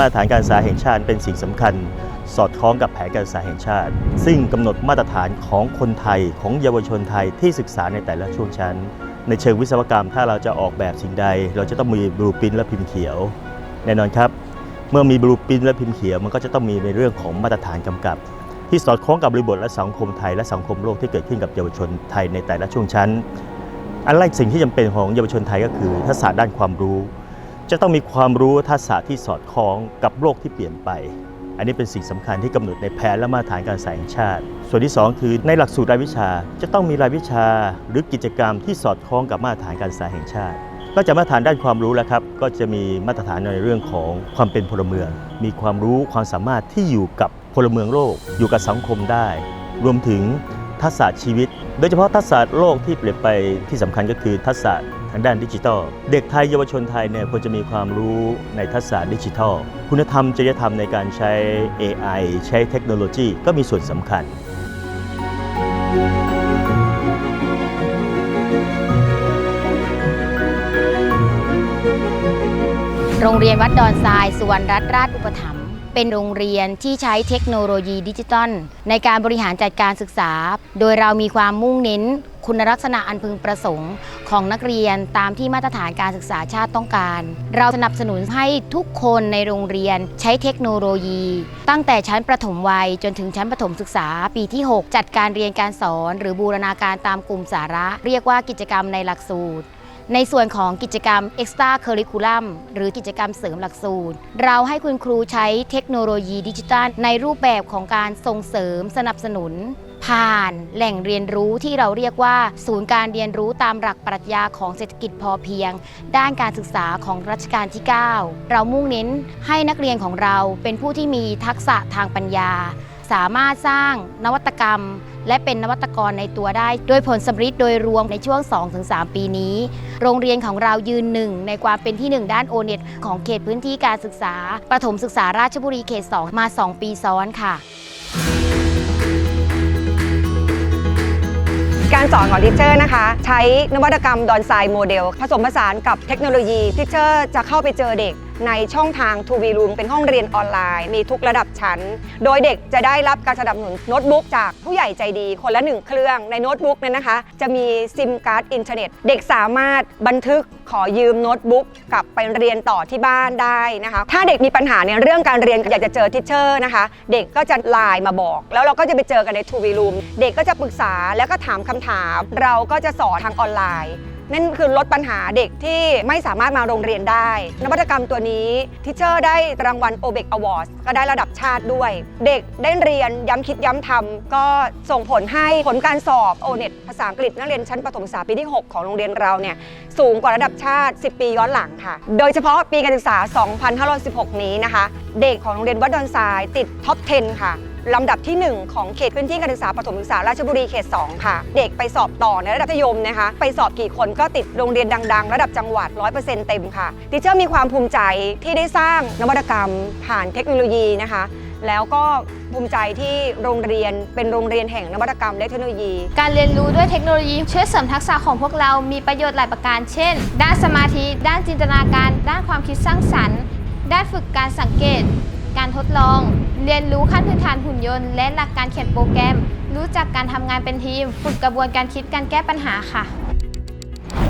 มาตรฐานการศึกษาแห่งชาติเป็นสิ่งสำคัญ สอดคล้องกับแผนการศึกษาแห่งชาติ ซึ่งกำหนดมาตรฐานของคนไทยของเยาวชนไทยที่ศึกษาในแต่ละช่วงชั้น ในเชิงวิศวกรรม ถ้าเราจะออกแบบสิ่งใด เราจะต้องมีบลูปินและพิมพ์เขียว แน่นอนครับ เมื่อมีบลูปินและพิมพ์เขียวมันก็จะต้องมีในเรื่องของมาตรฐานกำกับ ที่สอดคล้องกับบริบทและสังคมไทยและสังคมโลกที่เกิดขึ้นกับเยาวชนไทยในแต่ละช่วงชั้น อันแรกสิ่งที่จำเป็นของเยาวชนไทยก็คือทักษะด้านความรู้ จะต้องมีความรู้ทักษะที่สอดคล้องกับโลกที่เปลี่ยนไป อันนี้เป็นสิ่งสำคัญที่กำหนดในแผนและมาตรฐานการศึกษาแห่งชาติ ส่วนที่ 2 คือในหลักสูตรรายวิชา จะต้องมีรายวิชาหรือกิจกรรมที่สอดคล้องกับมาตรฐานการศึกษาแห่งชาตินอกจากมาตรฐานด้านความรู้แล้วครับก็จะมีมาตรฐานในเรื่องของความเป็นพลเมือง มีความรู้ความสามารถที่อยู่กับพลเมืองโลก อยู่กับสังคมได้ รวมถึงทักษะชีวิต โดยเฉพาะทักษะโลกที่เปลี่ยนไปที่สำคัญก็คือทักษะ ทางด้านดิจิทัล เด็กไทยเยาวชนไทยเนี่ยควรจะมีความรู้ในทักษะดิจิทัล คุณธรรมจริยธรรมในการใช้ AI ใช้เทคโนโลยีก็มีส่วนสำคัญ โรงเรียนวัดดอนทรายสุวรรณรัตนราชอุปถัมภ์เป็นโรงเรียนที่ใช้เทคโนโลยีดิจิตอลในการบริหารจัดการศึกษา โดยเรามีความมุ่งเน้น คุณลักษณะอันพึงประสงค์ของนักเรียนตามที่มาตรฐานการศึกษาชาติต้องการ เราสนับสนุนให้ทุกคนในโรงเรียนใช้เทคโนโลยี ตั้งแต่ชั้นประถมวัยจนถึงชั้นประถมศึกษาปีที่ 6 จัดการเรียนการสอน หรือบูรณาการตามกลุ่มสาระ เรียกว่ากิจกรรมในหลักสูตรในส่วนของกิจกรรม Extra Curriculum หรือกิจกรรมเสริมหลักสูตร เราให้คุณครูใช้เทคโนโลยีดิจิทัลในรูปแบบของการส่งเสริมสนับสนุน ผ่านแหล่งเรียนรู้ที่เราเรียกว่า ศูนย์การเรียนรู้ตามหลักปรัชญาของเศรษฐกิจพอเพียง ด้านการศึกษาของรัชกาลที่ 9 เรามุ่งเน้นให้นักเรียนของเราเป็นผู้ที่มีทักษะทางปัญญา สามารถสร้างนวัตกรรม และเป็นนวัตกรในตัวได้ โดยผลสำฤทธิ์โดยรวมในช่วง 2-3 ปีนี้ โรงเรียนของเรายืนหนึ่งในความเป็นที่หนึ่งด้านโอเน็ตของเขตพื้นที่การศึกษา ประถมศึกษาราชบุรีเขต 2 มา 2 ปีซ้อนค่ะ การสอนของทิเชอร์นะคะ ใช้นวัตกรรมดอนไซโมเดล ผสมผสานกับเทคโนโลยีทิเชอร์จะเข้าไปเจอเด็ก ในช่องทาง2 v Room เป็นห้องเรียนออนไลน์ มีทุกระดับชั้น โดยเด็กจะได้รับการสนับสนุนโน้ตบุ๊กจากผู้ใหญ่ใจดีคนละหนึ่งเครื่องในโน้ตบุ๊กเนี่ยนะคะ จะมีซิมการ์ดอินเทอร์เน็ต เด็กสามารถบันทึกขอยืมโน้ตบุ๊กกลับไปเรียนต่อที่บ้านได้นะคะ ถ้าเด็กมีปัญหาในเรื่องการเรียนอยากจะเจอทิเชอร์นะคะ เด็กก็จะไลน์มาบอก แล้วเราก็จะไปเจอกันใน2 v Room เด็กก็จะปรึกษาแล้วก็ถามคำถาม เราก็จะสอนทางออนไลน์ นั่นคือลดปัญหาเด็กที่ไม่สามารถมาโรงเรียนได้ นวัตกรรมตัวนี้ทิเชอร์ได้รางวัล o b e c Awards ก็ได้ระดับชาติด้วย เด็กได้เรียนย้ำคิดย้ำทำก็ส่งผลให้ผลการสอบ o n e t ภาษาอังกฤษนักเรียนชั้นประถมศึกษาปีที่ 6 ของโรงเรียนเราเนี่ยสูงกว่าระดับชาติ 10 ปีย้อนหลังค่ะ โดยเฉพาะปีการศึกษา 2516 นี้นะคะ เด็กของโรงเรียนวัดดอนทรายติดท็อป 10 ค่ะ ลำดับที่ 1 ของเขตพื้นที่การศึกษาประถมศึกษาราชบุรีเขต 2 ค่ะ เด็กไปสอบต่อในระดับมัธยมนะคะ ไปสอบกี่คนก็ติดโรงเรียนดัง ๆ ระดับจังหวัด 100%เต็มค่ะดิเชอร์มีความภูมิใจที่ได้สร้างนวัตกรรม ผ่านเทคโนโลยีนะคะแล้วก็ภูมิใจที่โรงเรียนเป็นโรงเรียนแห่งนวัตกรรมและเทคโนโลยี การเรียนรู้ด้วยเทคโนโลยีช่วยเสริมทักษะของพวกเรามีประโยชน์หลายประการ เช่น ด้านสมาธิ ด้านจินตนาการ ด้านความคิดสร้างสรรค์ ด้านฝึกการสังเกต การทดลอง เรียนรู้ขั้นพื้นฐานหุ่นยนต์ และหลักการเขียนโปรแกรม รู้จักการทำงานเป็นทีม ฝึกกระบวนการคิดการแก้ปัญหาค่ะ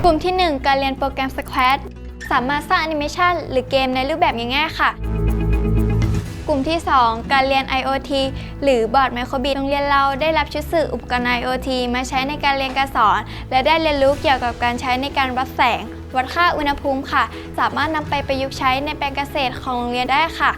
กลุ่มที่ 1 การเรียนโปรแกรม Squad สามารถสร้างแอนิเมชันหรือเกมในรูปแบบง่ายๆค่ะ กลุ่มที่ 2 การเรียน IoT หรือบอร์ดไมโครบิโรงเรียนเราได้รับชุดสื่ออุปกรณ์ IoT มาใช้ในการเรียนการสอน และได้เรียนรู้เกี่ยวกับการใช้ในการวัดแสงวัดค่าอุณหภูมิค่ะ สามารถนำไปประยุกต์ใช้ในแปลงเกษตรของโรงเรียนได้ค่ะ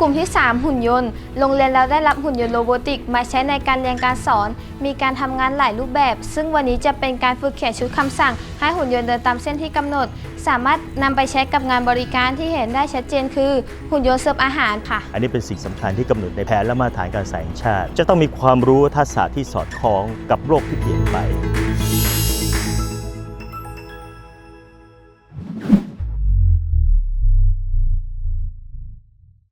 กลุ่มที่ 3 หุ่นยนต์ โรงเรียนเราได้รับหุ่นยนต์โรบอติก มาใช้ในการเรียนการสอน มีการทำงานหลายรูปแบบ ซึ่งวันนี้จะเป็นการฝึกเขียนชุดคำสั่ง ให้หุ่นยนต์เดินตามเส้นที่กำหนด สามารถนำไปใช้กับงานบริการที่เห็นได้ชัดเจนคือ หุ่นยนต์เสิร์ฟอาหารค่ะ อันนี้เป็นสิ่งสำคัญที่กำหนดในแผนและมาตรฐานการศึกษาแห่งชาติ จะต้องมีความรู้ทักษะที่สอดคล้องกับโลกที่เปลี่ยนไป